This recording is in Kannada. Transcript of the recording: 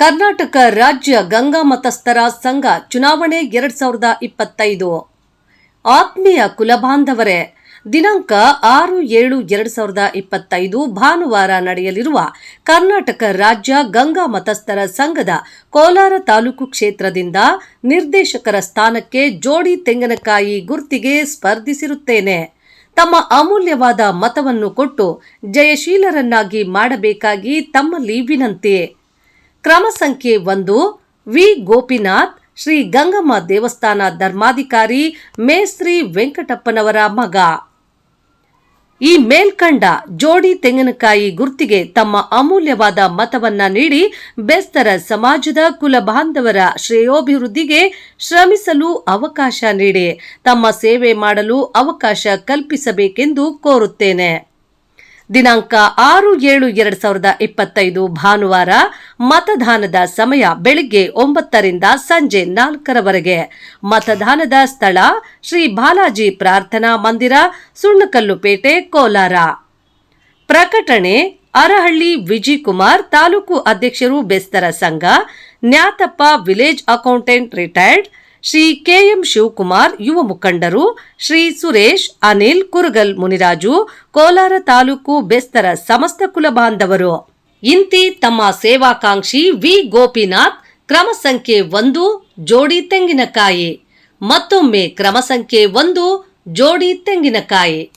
ಕರ್ನಾಟಕ ರಾಜ್ಯ ಗಂಗಾ ಮತಸ್ಥರ ಸಂಘ ಚುನಾವಣೆ ಎರಡ್ ಸಾವಿರದ ಇಪ್ಪತ್ತೈದು. ಆತ್ಮೀಯ ಕುಲಬಾಂಧವರೇ, ದಿನಾಂಕ ಆರು ಏಳು ಎರಡ್ ಸಾವಿರದ ಇಪ್ಪತ್ತೈದು ಭಾನುವಾರ ನಡೆಯಲಿರುವ ಕರ್ನಾಟಕ ರಾಜ್ಯ ಗಂಗಾ ಮತಸ್ಥರ ಸಂಘದ ಕೋಲಾರ ತಾಲೂಕು ಕ್ಷೇತ್ರದಿಂದ ನಿರ್ದೇಶಕರ ಸ್ಥಾನಕ್ಕೆ ಜೋಡಿ ತೆಂಗಿನಕಾಯಿ ಗುರ್ತಿಗೆ ಸ್ಪರ್ಧಿಸಿರುತ್ತೇನೆ. ತಮ್ಮ ಅಮೂಲ್ಯವಾದ ಮತವನ್ನು ಕೊಟ್ಟು ಜಯಶೀಲರನ್ನಾಗಿ ಮಾಡಬೇಕಾಗಿ ತಮ್ಮಲ್ಲಿ ವಿನಂತಿ. ಕ್ರಮ ಸಂಖ್ಯೆ ಒಂದು, ವಿ. ಗೋಪಿನಾಥ್, ಶ್ರೀ ಗಂಗಮ್ಮ ದೇವಸ್ಥಾನ ಧರ್ಮಾಧಿಕಾರಿ ಮೇಸ್ತ್ರಿ ವೆಂಕಟಪ್ಪನವರ ಮಗ. ಈ ಮೇಲ್ಕಂಡ ಜೋಡಿ ತೆಂಗಿನಕಾಯಿ ಗುರ್ತಿಗೆ ತಮ್ಮ ಅಮೂಲ್ಯವಾದ ಮತವನ್ನ ನೀಡಿ ಬೆಸ್ತರ ಸಮಾಜದ ಕುಲ ಬಾಂಧವರ ಶ್ರೇಯೋಭಿವೃದ್ಧಿಗೆ ಶ್ರಮಿಸಲು ಅವಕಾಶ ನೀಡಿ. ತಮ್ಮ ಸೇವೆ ಮಾಡಲು ಅವಕಾಶ ಕಲ್ಪಿಸಬೇಕೆಂದು ಕೋರುತ್ತೇನೆ. ದಿನಾಂಕ ಆರು ಏಳು ಎರಡ್ ಸಾವಿರದ ಇಪ್ಪತ್ತೈದು ಭಾನುವಾರ ಮತದಾನದ ಸಮಯ ಬೆಳಿಗ್ಗೆ ಒಂಬತ್ತರಿಂದ ಸಂಜೆ ನಾಲ್ಕರವರೆಗೆ. ಮತದಾನದ ಸ್ಥಳ ಶ್ರೀ ಬಾಲಾಜಿ ಪ್ರಾರ್ಥನಾ ಮಂದಿರ ಸುಣ್ಣಕಲ್ಲುಪೇಟೆ ಕೋಲಾರ. ಪ್ರಕಟಣೆ, ಅರಹಳ್ಳಿ ವಿಜಿಕುಮಾರ್ ತಾಲೂಕು ಅಧ್ಯಕ್ಷರು, ಬೆಸ್ತರ ಸಂಘ, Nyatappa village accountant, retired Shri K M Shivakumar ಯುವ ಮುಖಂಡರು, ಶ್ರೀ ಸುರೇಶ್, ಅನಿಲ್, ಕುರುಗಲ್ ಮುನಿರಾಜು, ಕೋಲಾರ ತಾಲೂಕು ಬೆಸ್ತರ ಸಮಸ್ತ ಕುಲ ಬಾಂಧವರು. ಇಂತಿ ತಮ್ಮ ಸೇವಾಕಾಂಕ್ಷಿ ವಿ ಗೋಪಿನಾಥ್, ಕ್ರಮ ಸಂಖ್ಯೆ ಒಂದು, ಜೋಡಿ ತೆಂಗಿನಕಾಯಿ. ಮತ್ತೊಮ್ಮೆ ಕ್ರಮ ಸಂಖ್ಯೆ ಒಂದು, ಜೋಡಿ ತೆಂಗಿನಕಾಯಿ.